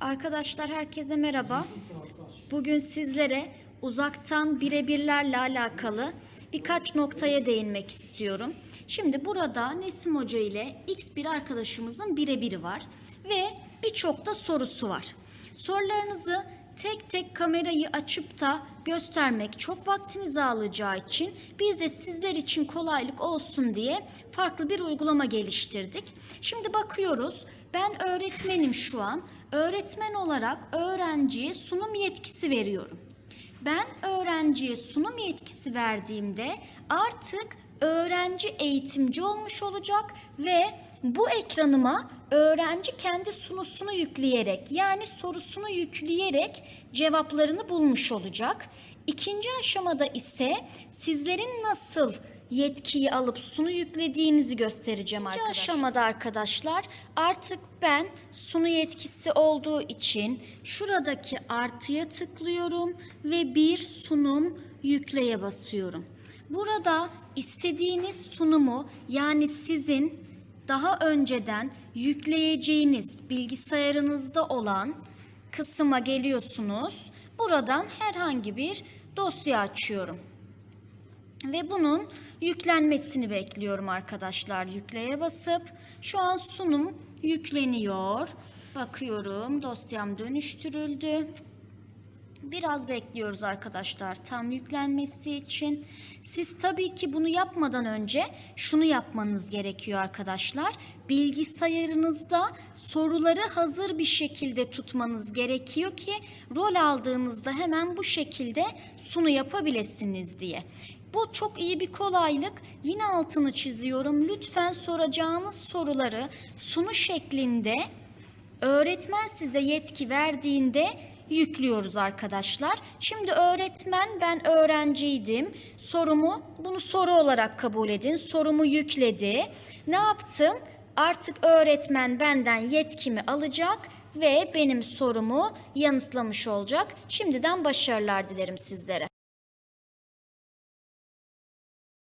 Arkadaşlar herkese merhaba. Bugün sizlere uzaktan birebirlerle alakalı birkaç noktaya değinmek istiyorum. Şimdi burada Nesim Hoca ile X bir arkadaşımızın birebiri var ve birçok da sorusu var. Sorularınızı tek tek kamerayı açıp da göstermek çok vaktinizi alacağı için biz de sizler için kolaylık olsun diye farklı bir uygulama geliştirdik. Şimdi bakıyoruz. Ben öğretmenim şu an. Öğretmen olarak öğrenciye sunum yetkisi veriyorum. Ben öğrenciye sunum yetkisi verdiğimde artık öğrenci eğitimci olmuş olacak ve bu ekranıma öğrenci kendi sunusunu yükleyerek yani sorusunu yükleyerek cevaplarını bulmuş olacak. İkinci aşamada ise sizlerin nasıl yetkiyi alıp sunu yüklediğinizi göstereceğim arkadaşlar. aşamada arkadaşlar artık ben sunu yetkisi olduğu için şuradaki artıya tıklıyorum ve bir sunum yükleye basıyorum. Burada istediğiniz sunumu yani sizin daha önceden yükleyeceğiniz bilgisayarınızda olan kısma geliyorsunuz. Buradan herhangi bir dosya açıyorum. Ve bunun yüklenmesini bekliyorum arkadaşlar. Yükleye basıp şu an sunum yükleniyor. Bakıyorum dosyam dönüştürüldü. Biraz bekliyoruz arkadaşlar tam yüklenmesi için. Siz tabii ki bunu yapmadan önce şunu yapmanız gerekiyor arkadaşlar. Bilgisayarınızda soruları hazır bir şekilde tutmanız gerekiyor ki rol aldığınızda hemen bu şekilde sunu yapabilirsiniz diye. Bu çok iyi bir kolaylık. Yine altını çiziyorum. Lütfen soracağınız soruları sunu şeklinde öğretmen size yetki verdiğinde yüklüyoruz arkadaşlar. Şimdi öğretmen ben öğrenciydim. Sorumu bunu soru olarak kabul edin. Sorumu yükledi. Ne yaptım? Artık öğretmen benden yetkimi alacak ve benim sorumu yanıtlamış olacak. Şimdiden başarılar dilerim sizlere.